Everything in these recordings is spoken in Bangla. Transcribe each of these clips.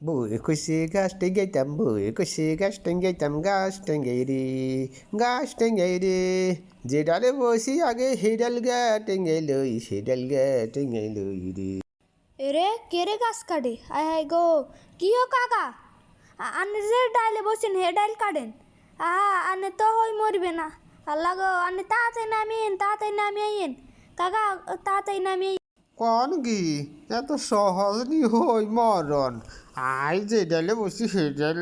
Bui kusi gas tengai tam bui kusi gas tengai tam gas tengai ri gas tengai ri যে ডালে বসি আগে হেডাল গা টেঙ্গাই লই হেডাল গা টেঙ্গাই লই রে এরে কেরে গাছ কাটে আয় হাই গো কিও কাকা আনে যে ডালে বসেন হেডাল কাটেন আহা আনে তো হই মরবে না আল্লাহ গো আনে তাতে নামিয়েন তাড়াতাড়ি নামিয়েন কাকা তাতে নামিয়ে কোন কি এত সহজ নি হই মরণ। আই যে ডালে বসি, সে ডেল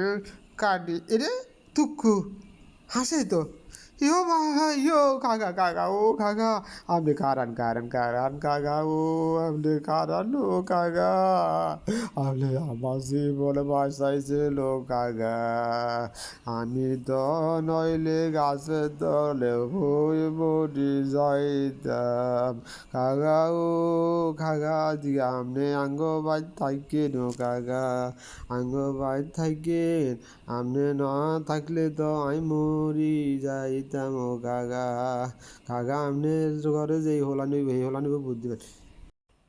কাটি এরে, তুকু হাসে তো। ভাই ইয়ো কাকা কাকা ও কাকা আপনি কারান কারান কারান কাকা ও আপনি কারান ও কাকা আপনি আমার জীবনে বাঁচাইছিল কাকা আমি তো নইলে গাছের তলে হয়ে বডি যাইতাম কাকা ও কাকা দিয়ে আপনি আঙ্গ বাই থাকেন ও কাকা আঙ্গ বাই থাকেন আপনি না থাকলে তো আমি মরি যাইতাম ও কাকা কাকা আপনি ঘরে যেই হোলা নিব এই হোলা নিব বুদ্ধি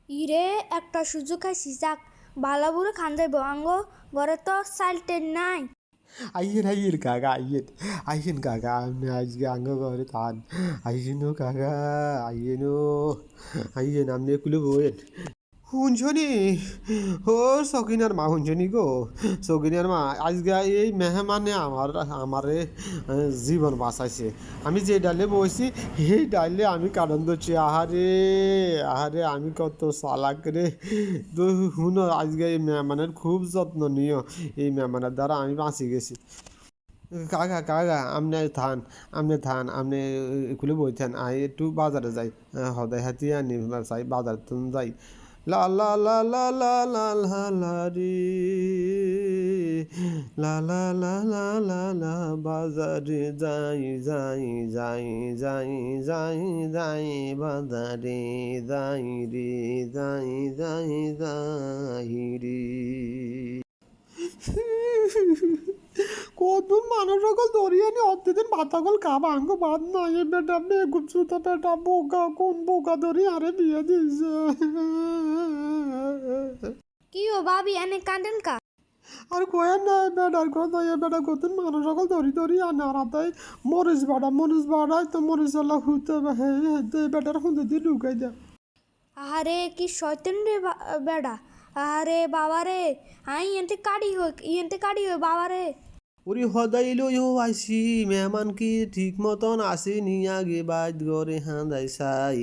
ইরে একটা সুযোগ খাইছি যাক ভালো বুড়ো খান যাইব আঙ্গ ঘরে তো সাইলটেন নাই। আইয়েন আইয়েন কাকা আইয়েন আইয়েন কাকা আপনি আজকে আঙ্গ ঘরে থান আইয়েন ও কাকা আইয়েন ও আইয়েন আপনি শুনছনি ও সকিনার মা শুনছনি গো। সকিনার মা, আজকে এই মেহমানে আমার, আমারে জীবন বাঁচাইছে। আমি যে ডালে বসি সেই ডালে আমি কারণ ধরছি। আহারে আহারে, আমি কত চালাক রে। তো শুনো, আজকে এই মেহমানের খুব যত্ন নিও। এই মেহমানের দ্বারা আমি বাঁচি গেছি। কাকা কাকা আপনি থান আপনি থান আপনি খুলে বই থান। আই একটু বাজারে যাই। সদায় হাতি আনি, চাই বাজার যাই। লা লা লা লা লা লা লা লা রে লা লা লা লা লা লা বাজারে যাই যাই যাই যাই যাই যাই বাজারে যাই রে যাই যাই যাই রে কত মানুষ সকল ধরিয়ে নি অর্ধেকদিন ভাতাগল কাবা আঙ্গ বাদ নাই। এ বেটা বেগুন সুতো বেটা বোকা কোন বোকা ধরি আরে বিয়ে দিয়েছে কি ও ভাবি এনে কাঁদেন কা? আর কয়েন না বেটার কথা এ বেটা কত মানুষ সকল ধরি ধরি আনে আর তাই মরিচ বাড়া মরিচ বাড়াই তো মরিচ আল্লাহ হুতে হে হে বেটার হুঁতে দিয়ে ঢুকাই দেয় আহারে কি শয়তান রে বেডা আহারে বাবা রে আই এনতে কাড়ি হই এনতে কাড়ি হই বাবা রে ওরে সদাই লইও আইসি মেহমান কি ঠিক মতন আসি নি আগে বাদ ঘরে হাঁদাই চাই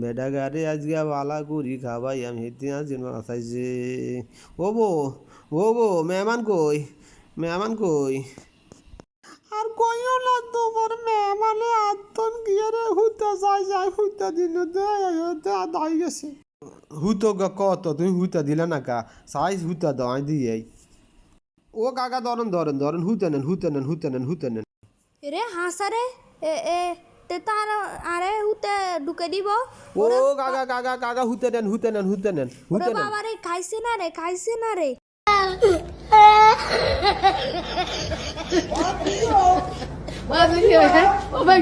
বেডা গারে আজকে বালা করি খাবাই আমি হেতে আজ চাইছে ও বো ও বো মেহমান কই? মেহমান কই? আর কইও না তোমার মেহমানে আত্মন গিয়ে রে হুতে যাই যাই হুতে দিন দে হতে আদাই গেছে। হুতো গা কত তুমি হুতা দিলে না কা? সাইজ হুতা দাও আই দিয়েই ও কাকা ধরেন ধরেন ধরেন হুতে নেন হুতে নেন হুতে নেন হুতে নেন রে হাসারে এ এ তে তার আরে হুতে ঢুকে দিব ও কাকা কাকা কাকা হুতে নেন হুতে নেন হুতে নেন হুতে নেন বাবা রে খাইছে না রে খাইছে না রে oh my